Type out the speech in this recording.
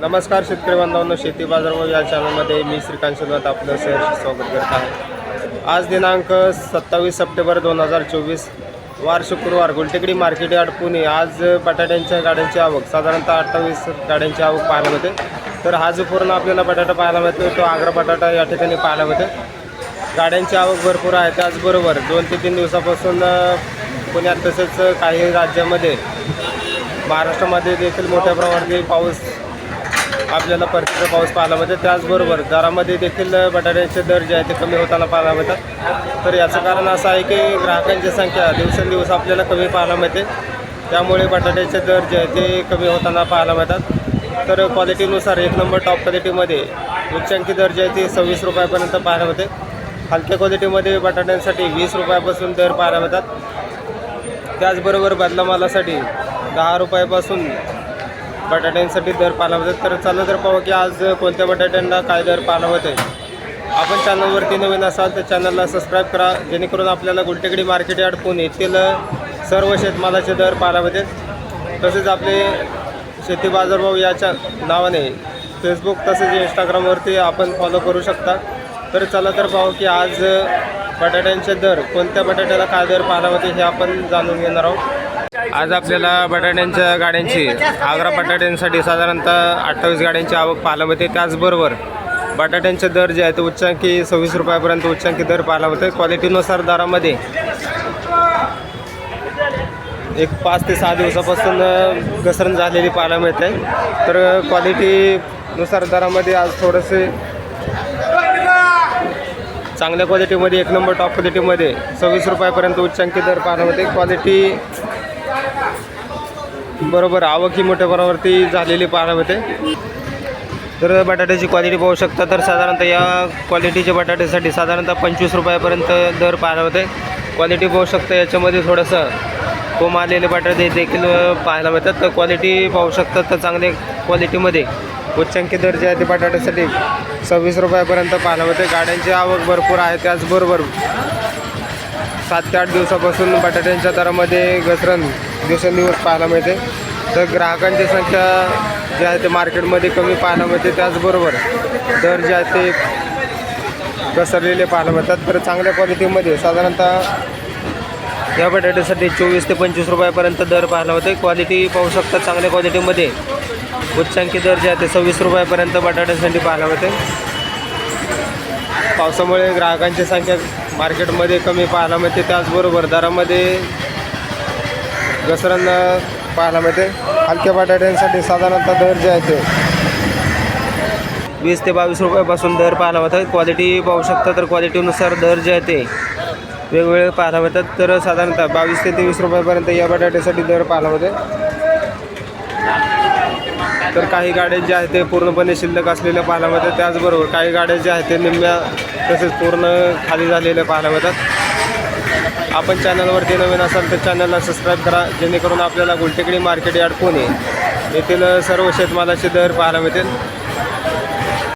नमस्कार शेतकरी बांधवांनो शेती बाजारभाव या चॅनलमध्ये मी श्रीकांत शिवनाथ आपलं सहर्ष स्वागत करत आहे. आज दिनांक सत्तावीस सप्टेंबर दोन हजार चोवीस वार शुक्रवार गुलटेकडी मार्केट यार्ड पुणे. आज बटाट्यांच्या गाड्यांची आवक साधारणतः अठ्ठावीस गाड्यांची आवक पाहायला मिळते. तर हा जो पूर्ण आपल्याला बटाटा पाहायला मिळतो तो आग्रा बटाटा या ठिकाणी पाहायला मिळते गाड्यांची आवक भरपूर आहे. त्याचबरोबर दोन ते तीन दिवसापासून पुण्यात तसेच काही राज्यामध्ये महाराष्ट्रामध्ये देखील मोठ्या प्रमाणात पाऊस आपल्याला परतीचा पाऊस पाहायला मिळतो. त्याचबरोबर दरामध्ये देखील बटाट्याचे दर जे आहे ते कमी होताना पाहायला मिळतात. तर याचं कारण असं आहे की ग्राहकांची संख्या दिवसेंदिवस आपल्याला कमी पाहायला मिळते. त्यामुळे बटाट्याचे दर जे आहे ते कमी होताना पाहायला मिळतात. तर क्वालिटीनुसार एक नंबर टॉप क्वालिटीमध्ये उच्चांकी दर जे आहे ते सव्वीस रुपयापर्यंत पाहायला मिळते. हलक्या क्वालिटीमध्ये बटाट्यांसाठी वीस रुपयापासून दर पाहायला मिळतात. त्याचबरोबर बदला मालासाठी दहा रुपयापासून बटाट्यांसाठी दर पाहायला मिळतात तर चला तर पाहू की आज कोणत्या बटाट्यांना काय दर पाहायला आहे. आपण चॅनलवरती नवीन असाल तर चॅनलला सबस्क्राईब करा जेणेकरून आपल्याला गुलटेकडी मार्केट यार्ड पुणे येथील सर्व शेतमालाचे दर पाहायला होते तसेच आपले शेती बाजारभाव याच्या नावाने फेसबुक तसेच इंस्टाग्रामवरती आपण फॉलो करू शकता. तर चला तर पाहू की आज बटाट्यांचे दर कोणत्या बटाट्याला काय दर पाहायला होते हे आपण जाणून घेणार आहोत. आज आपल्याला बटाट्यांच्या गाड्यांची आग्रा बटाट्यांसाठी साधारणतः अठ्ठावीस गाड्यांची आवक पाहायला मिळते. त्याचबरोबर बटाट्यांचे दर जे आहेत ते उच्चांकी सव्वीस रुपयापर्यंत उच्चांकी दर पाहायला मिळते क्वालिटीनुसार दरामध्ये एक पाच ते सहा दिवसापासून घसरण झालेली पाहायला मिळते. तर क्वालिटीनुसार दरामध्ये आज थोडंसे चांगल्या क्वालिटीमध्ये एक नंबर टॉप क्वालिटीमध्ये सव्वीस रुपयापर्यंत उच्चांकी दर पाहायला मिळते. क्वालिटी बरोबर आवक ही मोठ्या प्रमाणावरती झालेली पाहायला मिळते. तर बटाट्याची क्वालिटी पाहू शकता तर साधारणतः या क्वालिटीच्या बटाट्यासाठी साधारणतः पंचवीस रुपयापर्यंत दर पाहायला मिळते. क्वालिटी पाहू शकता याच्यामध्ये थोडंसं कोम आलेले बटाटे देखील पाहायला मिळतात. तर क्वालिटी पाहू शकता तर चांगले क्वालिटीमध्ये उच्चांकी दर जे आहे ते बटाट्यासाठी सव्वीस रुपयापर्यंत पाहायला मिळते. गाड्यांची आवक भरपूर आहे त्याचबरोबर सात ते आठ दिवसापासून बटाट्यांच्या दरामध्ये घसरण दिवसेंदिवस पाहायला मिळते. तर ग्राहकांची संख्या जी आहे ते मार्केटमध्ये कमी पाहायला मिळते. त्याचबरोबर दर जे आहे ते घसरलेले पाहायला मिळतात. तर चांगल्या क्वालिटीमध्ये साधारणतः या बटाट्यासाठी चोवीस ते पंचवीस रुपयापर्यंत दर पाहायला होते क्वालिटी पाहू शकता चांगल्या क्वालिटीमध्ये उच्चांकी दर जे आहे ते सव्वीस रुपयापर्यंत बटाट्यासाठी पाहायला होते पावसामुळे ग्राहकांची संख्या मार्केटमध्ये कमी पाहायला मिळते. त्याचबरोबर दरामध्ये घसरण पाहायला मिळते. हलक्या बटाट्यांसाठी साधारणतः दर जे आहे ते वीस ते बावीस रुपयापासून दर पाहायला मिळतात. क्वालिटी पाहू शकता तर क्वालिटीनुसार दर जे आहे ते वेगवेगळे पाहायला मिळतात. तर साधारणतः बावीस ते तेवीस रुपयापर्यंत या बटाट्यासाठी दर पाहायला मिळते. तर काही गाड्या ज्या आहेत ते पूर्णपणे शिल्लक असलेल्या पाहायला मिळतात. त्याचबरोबर काही गाड्या ज्या आहेत ते निम्म्या तसेच पूर्ण खाली झालेलं पाहायला मिळतात. आपण चॅनलवरती नवीन असाल तर चॅनलला सबस्क्राईब करा. जेणेकरून आपल्याला गुलटेकडी मार्केट यार्ड पुणे येथील सर्व शेतमालाचे दर पाहायला मिळतील.